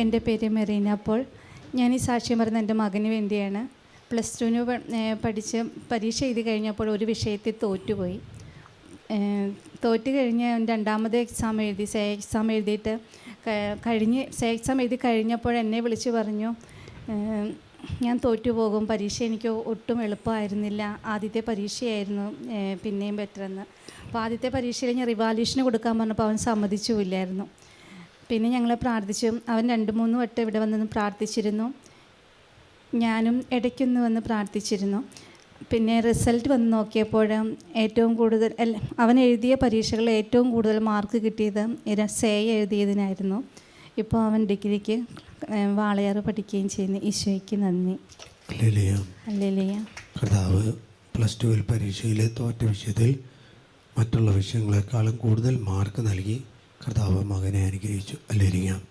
എന്റെ പേര് മെറീന പോൾ. ഞാൻ ഈ സാക്ഷ്യം പറയുന്ന എന്റെ മകന് വേണ്ടിയാണ്. പ്ലസ് ടുവിന് പഠിച്ച് പരീക്ഷ എഴുതി കഴിഞ്ഞപ്പോൾ ഒരു വിഷയത്തിൽ തോറ്റുപോയി. തോറ്റു കഴിഞ്ഞ് രണ്ടാമത് എക്സാം എഴുതി സേ എക്സാം എഴുതിയിട്ട് കഴിഞ്ഞ് സേ എക്സാം എഴുതി കഴിഞ്ഞപ്പോൾ എന്നെ വിളിച്ച് പറഞ്ഞു ഞാൻ തോറ്റുപോകും. പരീക്ഷ എനിക്ക് ഒട്ടും എളുപ്പമായിരുന്നില്ല. ആദ്യത്തെ പരീക്ഷയായിരുന്നു പിന്നെയും ബെറ്ററെന്ന് അപ്പോൾ ആദ്യത്തെ പരീക്ഷയിൽ ഞാൻ റിവാല്യൂഷന് കൊടുക്കാൻ പറഞ്ഞപ്പോൾ അവൻ സമ്മതിച്ചുമില്ലായിരുന്നു. പിന്നെ ഞങ്ങൾ പ്രാർത്ഥിച്ചു. അവൻ രണ്ട് മൂന്ന് വട്ടം ഇവിടെ വന്ന് പ്രാർത്ഥിച്ചിരുന്നു. ഞാനും ഇടയ്ക്കൊന്ന് വന്ന് പ്രാർത്ഥിച്ചിരുന്നു. പിന്നെ റിസൾട്ട് വന്ന് നോക്കിയപ്പോൾ ഏറ്റവും കൂടുതൽ അവൻ എഴുതിയ പരീക്ഷകളിൽ ഏറ്റവും കൂടുതൽ മാർക്ക് കിട്ടിയത് സേ എഴുതിയതിനായിരുന്നു. ഇപ്പോൾ അവൻ ഡിഗ്രിക്ക് വാളയാറ് പഠിക്കുകയും ചെയ്യുന്നു. ഈശോയ്ക്ക് നന്ദി. അല്ലേലിയ കർത്താവ് പ്ലസ് ടുവിൽ പരീക്ഷയിൽ തോറ്റ വിഷയത്തിൽ മറ്റുള്ള വിഷയങ്ങളെക്കാളും കൂടുതൽ മാർക്ക് നൽകി കർത്താവ് മകനെ അനുഗ്രഹിച്ചു. അല്ലേരിക്കാം